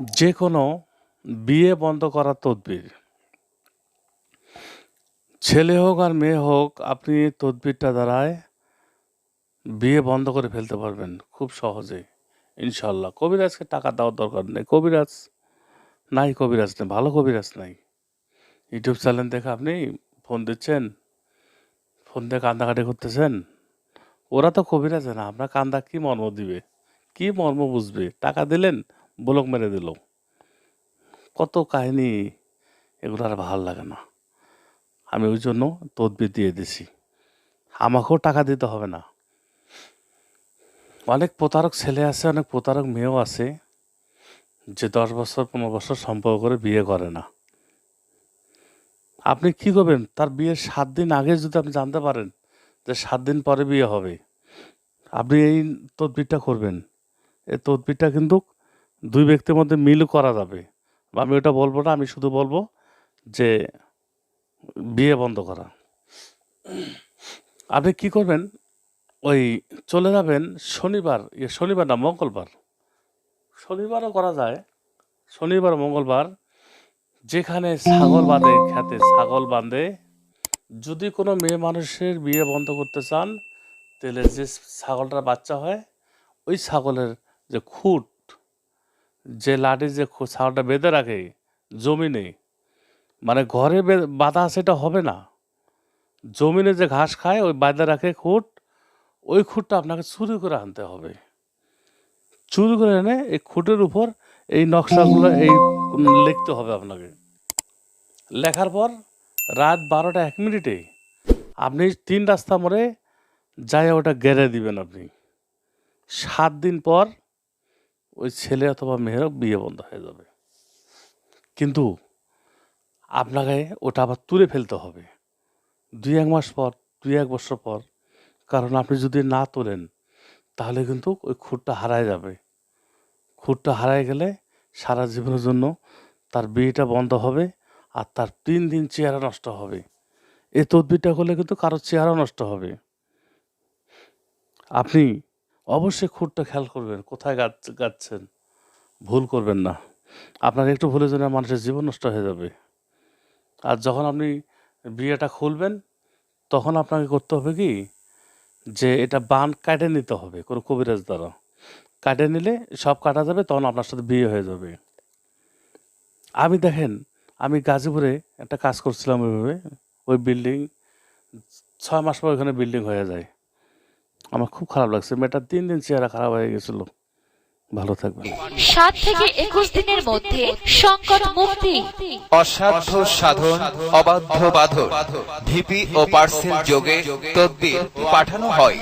যে কোনো বিয়ে বন্ধ করার তদবির। ছেলে হোক আর মেয়ে হোক, আপনি তদবিরটা দ্বারায় বিয়ে বন্ধ করে ফেলতে পারবেন খুব সহজে ইনশাল্লাহ কবিরাজকে টাকা দেওয়ার দরকার নেই। কবিরাজ নাই, কবিরাজ নেই, ভালো কবিরাজ নাই। ইউটিউব চ্যানেল দেখে আপনি ফোন দিচ্ছেন, ফোন দিয়ে কান্দাকাটি করতেছেন, ওরা তো কবিরাজ না আপনার কান্দা কি মর্ম দিবে? কি মর্ম বুঝবে? টাকা দিলেন ব্লক মেরে দিল। কত কাহিনী এগুলো আর ভালো লাগে না। আমি ওই জন্য তদবির দিয়ে দিছি। আমাকেও টাকা দিতে হবে না। অনেক প্রতারক ছেলে আছে, অনেক প্রতারক মেয়েও আছে, যে দশ বছর, পনেরো বছর সম্পর্ক করে বিয়ে করে না। আপনি কি করবেন? তার বিয়ের সাত দিন আগে যদি আপনি জানতে পারেন যে সাত দিন পরে বিয়ে হবে, আপনি এই তদবিরটা করবেন। এই তদবিরটা কিন্তু দুই ব্যক্তির মধ্যে মিল করা যাবে। বা আমি ওটা বলব না, আমি শুধু বলব যে বিয়ে বন্ধ করা। আপনি কি করবেন? ওই চলে যাবেন শনিবার ইয়ে শনিবার না, মঙ্গলবার। শনিবারও করা যায়। শনিবার, মঙ্গলবার, যেখানে ছাগল বাঁধে, খেতে ছাগল বাঁধে। যদি কোনো মেয়ে মানুষের বিয়ে বন্ধ করতে চান, তাহলে যে ছাগলটার বাচ্চা হয়, ওই ছাগলের যে খুঁট যে লাঠি যে ছাগলটা বেঁধে রাখে, জমিনে মানে ঘরে বাঁধা সেটা হবে না। জমিনে যে ঘাস খায়, ওই বাঁধে রাখে খুঁট, ওই খুঁটটা আপনাকে চুরি করে আনতে হবে। চুরি করে এনে এই খুঁটের উপর এই নকশাগুলো এই লিখতে হবে আপনাকে। লেখার পর রাত বারোটা এক মিনিটে আপনি তিন রাস্তা মোড়ে যাই ওটা গেড়ে দিবেন আপনি। সাত দিন পর ওই ছেলে অথবা মেয়েরও বিয়ে বন্ধ হয়ে যাবে। কিন্তু আপনাকে ওটা আবার তুলে ফেলতে হবে। দুই এক মাস পর, দুই এক বছর পর, কারণ আপনি যদি না তোলেন, তাহলে কিন্তু ওই খুঁটটা হারায় যাবে। খুঁটটা হারায় গেলে সারা জীবনের জন্য তার বিয়েটা বন্ধ হবে আর তার তিন দিন চেহারা নষ্ট হবে। এই তদবিরটা করলে কিন্তু কারোর চেহারা নষ্ট হবে। আপনি অবশ্যই খুঁটটা খেয়াল করবেন, কোথায় গাছ গাচ্ছেন ভুল করবেন না। আপনার একটু ভুলের জন্য মানুষের জীবন নষ্ট হয়ে যাবে। আর যখন আপনি বিয়েটা খুলবেন, তখন আপনাকে করতে হবে কি? যে এটা বান কাটে নিতে হবে, কোনো কবিরাজ দ্বারা। কাটে নিলে সব কাটা যাবে, তখন আপনার সাথে বিয়ে হয়ে যাবে। আমি দেখেন, আমি গাজীপুরে একটা কাজ করছিলাম ওইভাবে, ওই বিল্ডিং, ছয় মাস পর ওখানে বিল্ডিং হয়ে যায়। আমার খুব খারাপ লাগছে। মেয়েটার তিন দিন চেহারা খারাপ হয়ে গেছিল। ভালো থাকবে সাত থেকে একুশ দিনের মধ্যে সংকট মুক্তি। অসাধ্য সাধন অবাধ্য বাধন ভিপি ও পার্সেল যোগে তদ্বির পাঠানো হয়।